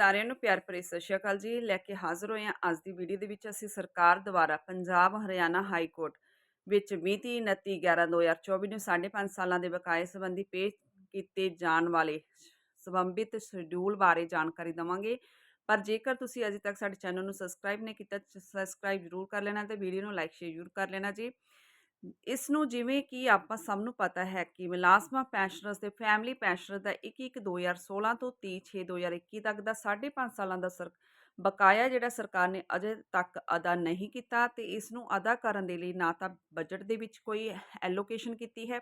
ਸਾਰਿਆਂ ਨੂੰ ਪਿਆਰ ਭਰੀ ਸਤਿ ਸ਼੍ਰੀ ਅਕਾਲ ਜੀ। ਲੈ ਕੇ ਹਾਜ਼ਰ ਹੋਏ ਹਾਂ ਅੱਜ ਦੀ ਵੀਡੀਓ ਦੇ ਵਿੱਚ ਅਸੀਂ ਸਰਕਾਰ ਦੁਆਰਾ ਪੰਜਾਬ ਹਰਿਆਣਾ ਹਾਈ ਕੋਰਟ ਵਿੱਚ ਮਿਤੀ 29 11 2024 ਨੂੰ 5.5 ਸਾਲਾਂ ਦੇ ਬਕਾਏ ਸੰਬੰਧੀ ਪੇਸ਼ ਕੀਤੇ ਜਾਣ ਵਾਲੇ ਸੰਬੰਧਿਤ ਸ਼ਡਿਊਲ ਬਾਰੇ ਜਾਣਕਾਰੀ ਦਵਾਂਗੇ। ਪਰ ਜੇਕਰ ਤੁਸੀਂ ਅਜੇ ਤੱਕ ਸਾਡੇ ਚੈਨਲ ਨੂੰ ਸਬਸਕ੍ਰਾਈਬ ਨਹੀਂ ਕੀਤਾ ਸਬਸਕ੍ਰਾਈਬ ਜ਼ਰੂਰ ਕਰ ਲੈਣਾ ਤੇ ਵੀਡੀਓ ਨੂੰ ਲਾਈਕ ਸ਼ੇਅਰ ਜ਼ਰੂਰ ਕਰ ਲੈਣਾ ਜੀ। ਇਸ ਨੂੰ ਜਿਵੇਂ ਕਿ ਆਪਾਂ ਸਭ ਨੂੰ ਪਤਾ ਹੈ ਕਿ ਮੁਲਾਜ਼ਮਾਂ ਪੈਨਸ਼ਨਰਸ ਤੇ ਫੈਮਿਲੀ ਪੈਨਸ਼ਨਰ ਦਾ 21 2016 ਤੋਂ 30 6 2021 ਤੱਕ ਦਾ 5.5 ਸਾਲਾਂ ਦਾ ਸਰ, ਬਕਾਇਆ ਜਿਹੜਾ ਸਰਕਾਰ ਨੇ ਅਜੇ ਤੱਕ ਅਦਾ ਨਹੀਂ ਕੀਤਾ ਤੇ ਇਸ ਨੂੰ ਅਦਾ ਕਰਨ ਦੇ ਲਈ ਨਾ ਤਾਂ ਬਜਟ ਦੇ ਵਿੱਚ ਕੋਈ ਐਲੋਕੇਸ਼ਨ ਕੀਤੀ ਹੈ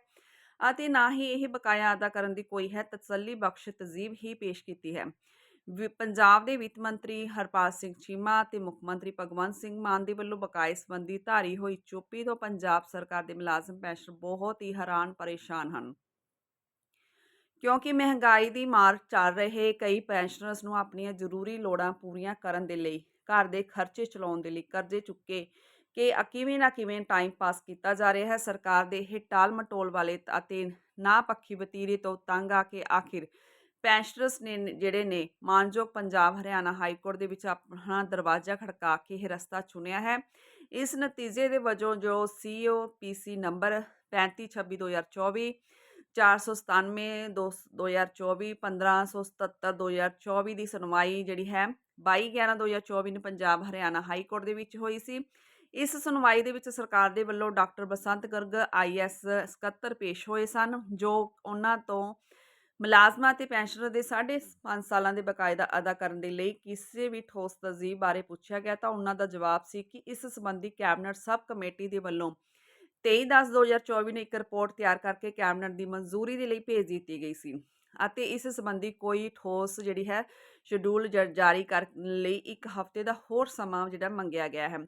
ਅਤੇ ਨਾ ਹੀ ਇਹ ਬਕਾਇਆ ਅਦਾ ਕਰਨ ਦੀ ਕੋਈ ਹੈ ਤਸੱਲੀ ਬਖਸ਼ ਤਜੀਬ ਹੀ ਪੇਸ਼ ਕੀਤੀ ਹੈ। ਪੰਜਾਬ ਦੇ ਵਿੱਤ ਮੰਤਰੀ ਹਰਪਾਲ ਸਿੰਘ ਚੀਮਾ ਅਤੇ ਮੁੱਖ ਮੰਤਰੀ ਭਗਵੰਤ ਸਿੰਘ ਮਾਨ ਦੇ ਵੱਲੋਂ ਬਕਾਏ ਸੰਬੰਧੀ ਧਾਰੀ ਹੋਈ ਚੁੱਪੀ ਤੋਂ ਪੰਜਾਬ ਸਰਕਾਰ ਦੇ ਮੁਲਾਜ਼ਮ ਪੈਨਸ਼ਨ ਬਹੁਤ ਹੀ ਹੈਰਾਨ ਪਰੇਸ਼ਾਨ ਹਨ। ਕਿਉਂਕਿ ਮਹਿੰਗਾਈ ਦੀ ਮਾਰ ਚੱਲ ਰਹੇ ਕਈ ਪੈਨਸ਼ਨਰਸ ਨੂੰ ਆਪਣੀਆਂ ਜ਼ਰੂਰੀ ਲੋੜਾਂ ਪੂਰੀਆਂ ਕਰਨ ਦੇ ਲਈ, ਘਰ ਦੇ ਖਰਚੇ ਚਲਾਉਣ ਦੇ ਲਈ ਕਰਜ਼ੇ ਚੁੱਕੇ ਕਿ ਕਿਵੇਂ ਨਾ ਕਿਵੇਂ ਟਾਈਮ ਪਾਸ ਕੀਤਾ ਜਾ ਰਿਹਾ ਹੈ। ਸਰਕਾਰ ਦੇ ਇਹ ਟਾਲ ਮਟੋਲ ਵਾਲੇ ਅਤੇ ਨਾ ਪੱਖੀ ਵਤੀਰੇ ਤੋਂ ਤੰਗ ਆ ਕੇ ਆਖਿਰ ਪੈਨਸ਼ਨਰਸ ਨੇ ਜਿਹੜੇ ਨੇ ਮਾਨਯੋਗ ਪੰਜਾਬ ਹਰਿਆਣਾ ਹਾਈ ਕੋਰਟ ਦੇ ਵਿੱਚ ਆਪਣਾ ਦਰਵਾਜ਼ਾ ਖੜਕਾ ਕੇ ਇਹ ਰਸਤਾ ਚੁਣਿਆ ਹੈ। ਇਸ ਨਤੀਜੇ ਦੇ ਵਜੋਂ ਜੋ ਸੀਓ ਪੀਸੀ ਨੰਬਰ 3526 2024 497 ਦੋ- 2024 1577 2024 ਦੀ ਸੁਣਵਾਈ ਜਿਹੜੀ ਹੈ 22 11 2024 ਨੂੰ ਪੰਜਾਬ ਹਰਿਆਣਾ ਹਾਈ ਕੋਰਟ ਦੇ ਵਿੱਚ ਹੋਈ ਸੀ। ਇਸ ਸੁਣਵਾਈ ਦੇ ਵਿੱਚ ਸਰਕਾਰ ਦੇ ਵੱਲੋਂ ਡਾਕਟਰ ਬਸੰਤ ਗਰਗ ਆਈਐਸ ਸਕੱਤਰ ਪੇਸ਼ ਹੋਏ ਸਨ, ਜੋ ਉਹਨਾਂ ਤੋਂ ਮੁਲਾਜ਼ਮਾਂ ਤੇ ਪੈਨਸ਼ਨਰ ਦੇ 5.5 ਸਾਲਾਂ ਦੇ ਬਕਾਏ ਅਦਾ ਕਰਨ ਦੇ ਲਈ ਕਿਸੇ ਵੀ ਠੋਸ ਤਜੀਬ ਬਾਰੇ ਪੁੱਛਿਆ ਗਿਆ ਤਾਂ ਉਹਨਾਂ ਦਾ ਜਵਾਬ ਸੀ ਕਿ ਇਸ ਸੰਬੰਧੀ ਕੈਬਨਿਟ ਸਬ ਕਮੇਟੀ ਦੇ ਵੱਲੋਂ 23/10/2024 ਨੂੰ ਇੱਕ ਰਿਪੋਰਟ ਤਿਆਰ ਕਰਕੇ ਕੈਬਨਿਟ ਦੀ ਮਨਜ਼ੂਰੀ ਦੇ ਲਈ ਭੇਜ ਦਿੱਤੀ ਗਈ ਸੀ ਅਤੇ ਇਸ ਸੰਬੰਧੀ ਕੋਈ ਠੋਸ ਜਿਹੜੀ ਹੈ ਸ਼ਡਿਊਲ ਜ- ਜਾਰੀ ਕਰਨ ਲਈ ਇੱਕ ਹਫ਼ਤੇ ਦਾ ਹੋਰ ਸਮਾਂ ਜਿਹੜਾ ਮੰਗਿਆ ਗਿਆ ਹੈ।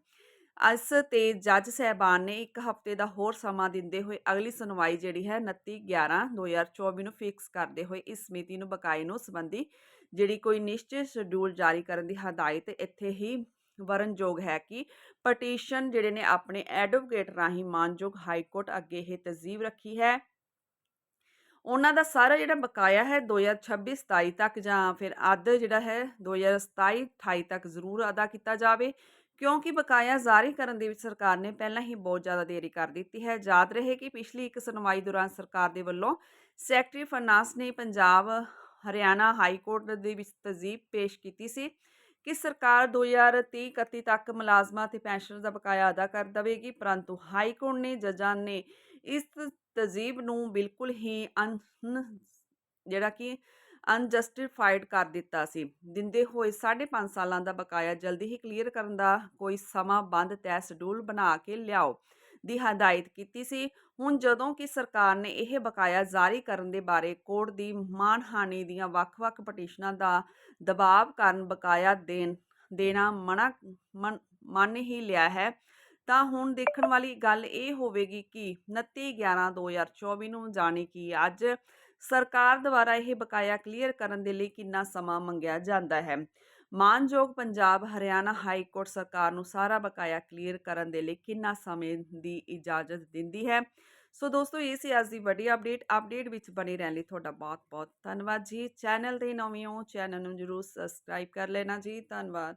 ਇਸ ਤੇ ਜੱਜ ਸਹਿਬਾਨ ਨੇ ਇੱਕ ਹਫ਼ਤੇ ਦਾ ਹੋਰ ਸਮਾਂ ਦਿੰਦੇ ਹੋਏ ਅਗਲੀ ਸੁਣਵਾਈ ਜਿਹੜੀ ਹੈ 29 11 2024 ਨੂੰ ਫਿਕਸ ਕਰਦੇ ਹੋਏ ਇਸ ਸਮਿਤੀ ਨੂੰ ਬਕਾਏ ਨੂੰ ਸੰਬੰਧੀ ਜਿਹੜੀ ਕੋਈ ਨਿਸ਼ਚਿਤ ਸ਼ਡਿਊਲ ਜਾਰੀ ਕਰਨ ਦੀ ਹਦਾਇਤ ਇੱਥੇ ਹੀ ਵਰਨਯੋਗ ਹੈ ਕਿ ਪਟੀਸ਼ਨ ਜਿਹੜੇ ਨੇ ਆਪਣੇ ਐਡਵੋਕੇਟ ਰਾਹੀਂ ਮਾਨਯੋਗ ਹਾਈ ਕੋਰਟ ਅੱਗੇ ਇਹ ਤਜੀਬ ਰੱਖੀ ਹੈ। ਉਹਨਾਂ ਦਾ ਸਾਰਾ ਜਿਹੜਾ ਬਕਾਇਆ ਹੈ 2026 27 ਤੱਕ ਜਾਂ ਫਿਰ ਅੱਧ ਜਿਹੜਾ ਹੈ 2027 28 ਤੱਕ ਜ਼ਰੂਰ ਅਦਾ ਕੀਤਾ ਜਾਵੇ। ਕਿਉਂਕਿ ਬਕਾਇਆ ਜਾਰੀ ਕਰਨ ਦੇ ਵਿੱਚ ਸਰਕਾਰ ਨੇ ਪਹਿਲਾਂ ਹੀ ਬਹੁਤ ਜ਼ਿਆਦਾ ਦੇਰੀ ਕਰ ਦਿੱਤੀ ਹੈ। ਯਾਦ ਰਹੇ ਕਿ ਪਿਛਲੀ ਇੱਕ ਸੁਣਵਾਈ ਦੌਰਾਨ ਸਰਕਾਰ ਦੇ ਵੱਲੋਂ ਸੈਕਟਰੀ ਫਾਈਨਾਂਸ ਨੇ ਪੰਜਾਬ, ਹਰਿਆਣਾ ਹਾਈ ਕੋਰਟ ਦੇ ਵਿੱਚ ਤਜੀਬ ਪੇਸ਼ ਕੀਤੀ ਸੀ ਕਿ ਸਰਕਾਰ 2030 31 ਤੱਕ ਮੁਲਾਜ਼ਮਾਂ ਤੇ ਪੈਨਸ਼ਨਰ ਦਾ ਬਕਾਇਆ ਅਦਾ ਕਰ ਦੇਵੇਗੀ, ਪਰੰਤੂ ਹਾਈ ਕੋਰਟ ਨੇ, ਜੱਜਾਂ ਨੇ ਇਸ ਤਜੀਬ ਨੂੰ ਬਿਲਕੁਲ ਹੀ ਅਨ ਜਿਹੜਾ ਕਿ ਅਨਜਸਟੀਫਾਈਡ ਕਰ ਦਿੱਤਾ ਸੀ। ਦਿੰਦੇ ਹੋਏ 5.5 ਸਾਲਾਂ ਦਾ ਬਕਾਇਆ ਜਲਦੀ ਹੀ ਕਲੀਅਰ ਕਰਨ ਦਾ ਕੋਈ ਸਮਾਂ ਬੰਦ ਤੈਅ ਸ਼ਡਿਊਲ ਬਣਾ ਕੇ ਲਿਆਓ ਦੀ ਹਦਾਇਤ ਕੀਤੀ ਸੀ। ਹੁਣ ਜਦੋਂ ਕਿ ਸਰਕਾਰ ਨੇ ਇਹ ਬਕਾਇਆ ਜਾਰੀ ਕਰਨ ਦੇ ਬਾਰੇ ਕੋਰਟ ਦੀ ਮਾਨਹਾਨੀ ਦੀਆਂ ਵੱਖ-ਵੱਖ ਪਟੀਸ਼ਨਾਂ ਦਾ ਦਬਾਅ ਕਾਰਨ ਬਕਾਇਆ ਦੇਣ, ਦੇਣਾ ਮਨਾ, ਮੰਨ ਹੀ ਲਿਆ ਹੈ। ਤਾਂ ਹੁਣ ਦੇਖਣ ਵਾਲੀ ਗੱਲ ਇਹ ਹੋਵੇਗੀ ਕਿ 29 11 2024 ਨੂੰ ਜਾਣੀ ਕਿ ਅੱਜ ਸਰਕਾਰ ਦੁਆਰਾ ਇਹ ਬਕਾਇਆ ਕਲੀਅਰ ਕਰਨ ਦੇ ਲਈ ਕਿੰਨਾ ਸਮਾਂ ਮੰਗਿਆ ਜਾਂਦਾ ਹੈ? ਮਾਨਯੋਗ ਪੰਜਾਬ ਹਰਿਆਣਾ ਹਾਈ ਕੋਰਟ ਸਰਕਾਰ ਨੂੰ ਸਾਰਾ ਬਕਾਇਆ ਕਲੀਅਰ ਕਰਨ ਦੇ ਲਈ ਕਿੰਨਾ ਸਮੇਂ ਦੀ ਇਜਾਜ਼ਤ ਦਿੰਦੀ ਹੈ? ਸੋ ਦੋਸਤੋ, ਇਹ ਸੀ ਅੱਜ ਦੀ ਵੱਡੀ ਅਪਡੇਟ। ਅਪਡੇਟ ਵਿੱਚ ਬਣੇ ਰਹਿਣ ਲਈ ਤੁਹਾਡਾ ਬਹੁਤ ਬਹੁਤ ਧੰਨਵਾਦ ਜੀ। ਚੈਨਲ ਦੇ ਨਵੇਂ ਹੋ, ਚੈਨਲ ਨੂੰ ਜਰੂਰ ਸਬਸਕ੍ਰਾਈਬ ਕਰ ਲੈਣਾ ਜੀ। ਧੰਨਵਾਦ।